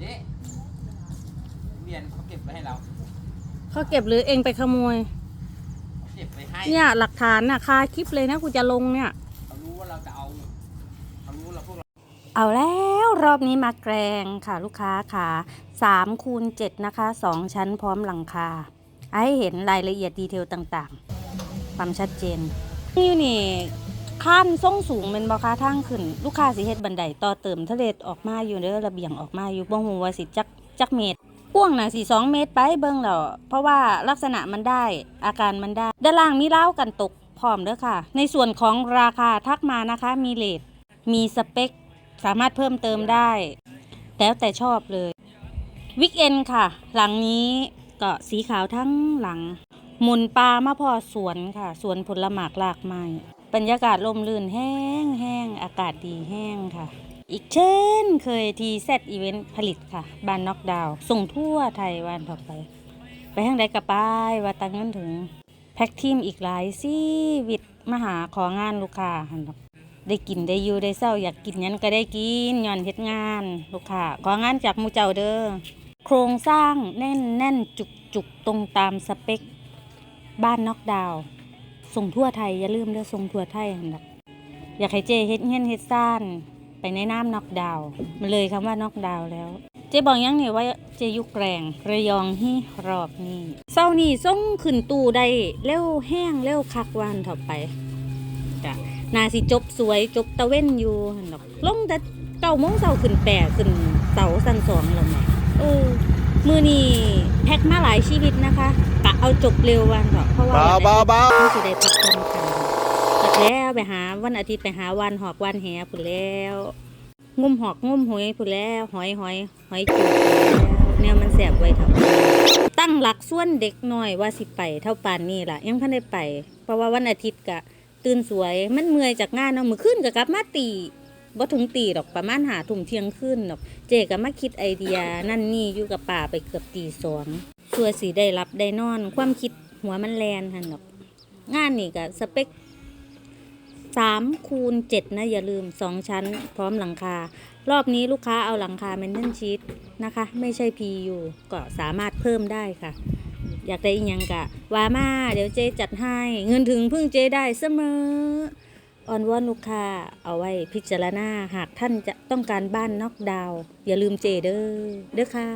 เจ๊เรียนเขาเก็บไว้ให้เราเขาเก็บหรือเองไปขโมยเก็บไปให้เนี่ยหลักฐานน่ะคาคลิปเลยนะกูจะลงเนี่ย เขารู้ว่าเราจะเอาเขารู้เราพวกเราเอาแล้วรอบนี้มาแกรงค่ะลูกค้าค่ะ3คูณ7นะคะ 2 ชั้นพร้อมหลังคา ให้เห็นรายละเอียดดีเทลต่างๆ ความชัดเจนนี่นี่ ขั้นส่งสูงเป็นบอค้าทางขึ้น ลูกค้าสิเฮ็ดบันไดต่อเติมทะเลออกมาอยู่เด้อระเบียงออกมาอยู่บ่ฮู้ว่าสิจักจักเมตรกว้างน่ะสิ2เมตรไปเบิ่งแล้วเพราะว่าลักษณะมันได้ อาการมันได้ ด้านล่างมีร้ากันตกพร้อมเด้อค่ะ ในส่วนของราคาทักมานะคะ มีเลทมีสเปค สามารถเพิ่มเติมได้ แล้วแต่ชอบเลยวิกเอนค่ะ หลังนี้ก็สีขาวทั้งหลัง มุนปลามาพอสวนค่ะ สวนผลหมากลากไม้ บรรยากาศลมลื่นแห้งแห้งอากาศดีแห้งค่ะ อีกเช่นเคยทีเซตอีเวนต์ผลิตค่ะบานน็อกดาวส่งทั่วไทยวันต่อไป ไปทางใดกับป้ายว่าตังเงินถึง แพ็กทีมอีกหลายซีวิตมาหาของานลูกค้าหันได้กินได้อยู่ได้เศร้าอยากกินยันก็ได้กินย้อนเฮ็ดงาน ลูกค้าของานจากมูเจ้าเด้อโครงสร้างแน่นแน่นจุกจุกตรงตามสเปค บ้านน็อกดาวน์ ส่งทั่วไทยอย่าลืมเด้อส่งทั่วไทยนะอยากให้เจเฮ็ดเงี้ยนเฮ็ดซ่านไปในน้ำนอกดาวมันเลยคำว่านอกดาวแล้ว เจบอกยังเนี่ยว่าเจยุกแรงระยองฮี่รอบนี้เศร้านี่ส่งขึ้นตู้ได้เร็วแห้งเร็วคักวันต่อไปจ้ะนาสิจบสวยจบตะเว้นอยู่หั่นอกลงแต่เก้าโมงเสาขึ้นแปดขึ้นเสาสันสองแล้วแหม่เออ มือนี่แพ็กมาหลายชีวิตนะคะกะเอาจบเร็ววันดอกเพราะว่าเบาเบาเบาเพื่อสิได้พักผ่อนกันจักแล้วไปหาวันอาทิตย์ไปหาวันหอกวันแหผุนแล้วงุ่มหอกงุ่มหอยผุนแล้วหอยหอยหอยจูบพู้นแล้วเนี่ยมันแสบไว้เท่าตั้งหลักส่วนเด็กน้อยว่าสิไปเท่าปานนี่ล่ะยังพันได้ไป เพราะว่าวันอาทิตย์กะตื่นสวยมันเมื่อยจากงานเนาะมื้อคืนก็กลับมาตี บ่ถึงตีดอกประมาณหาทุ่มเที่ยงคืนดอก เจก็มาคิดไอเดียนั่นนี่อยู่กับป่าไปเกือบตีสองเพื่อสิได้รับได้นอน ความคิดหัวมันแลนหันดอก งานนี่ก็สเปคสามคูณเจ็ดนะ อย่าลืมสองชั้น พร้อมหลังคา รอบนี้ลูกค้าเอาหลังคาเมนเทนชีตนะคะ ไม่ใช่ PU ก็สามารถเพิ่มได้ค่ะ อยากได้อีกยังกะ วามา เดี๋ยวเจจัดให้ เงินถึงพึ่งเจได้เสมอ ออนวอนลูกค้าเอาไว้พิจารณาหากท่านจะต้องการบ้านนอกดาวน์อย่าลืมเจเด้อเด้อค่ะ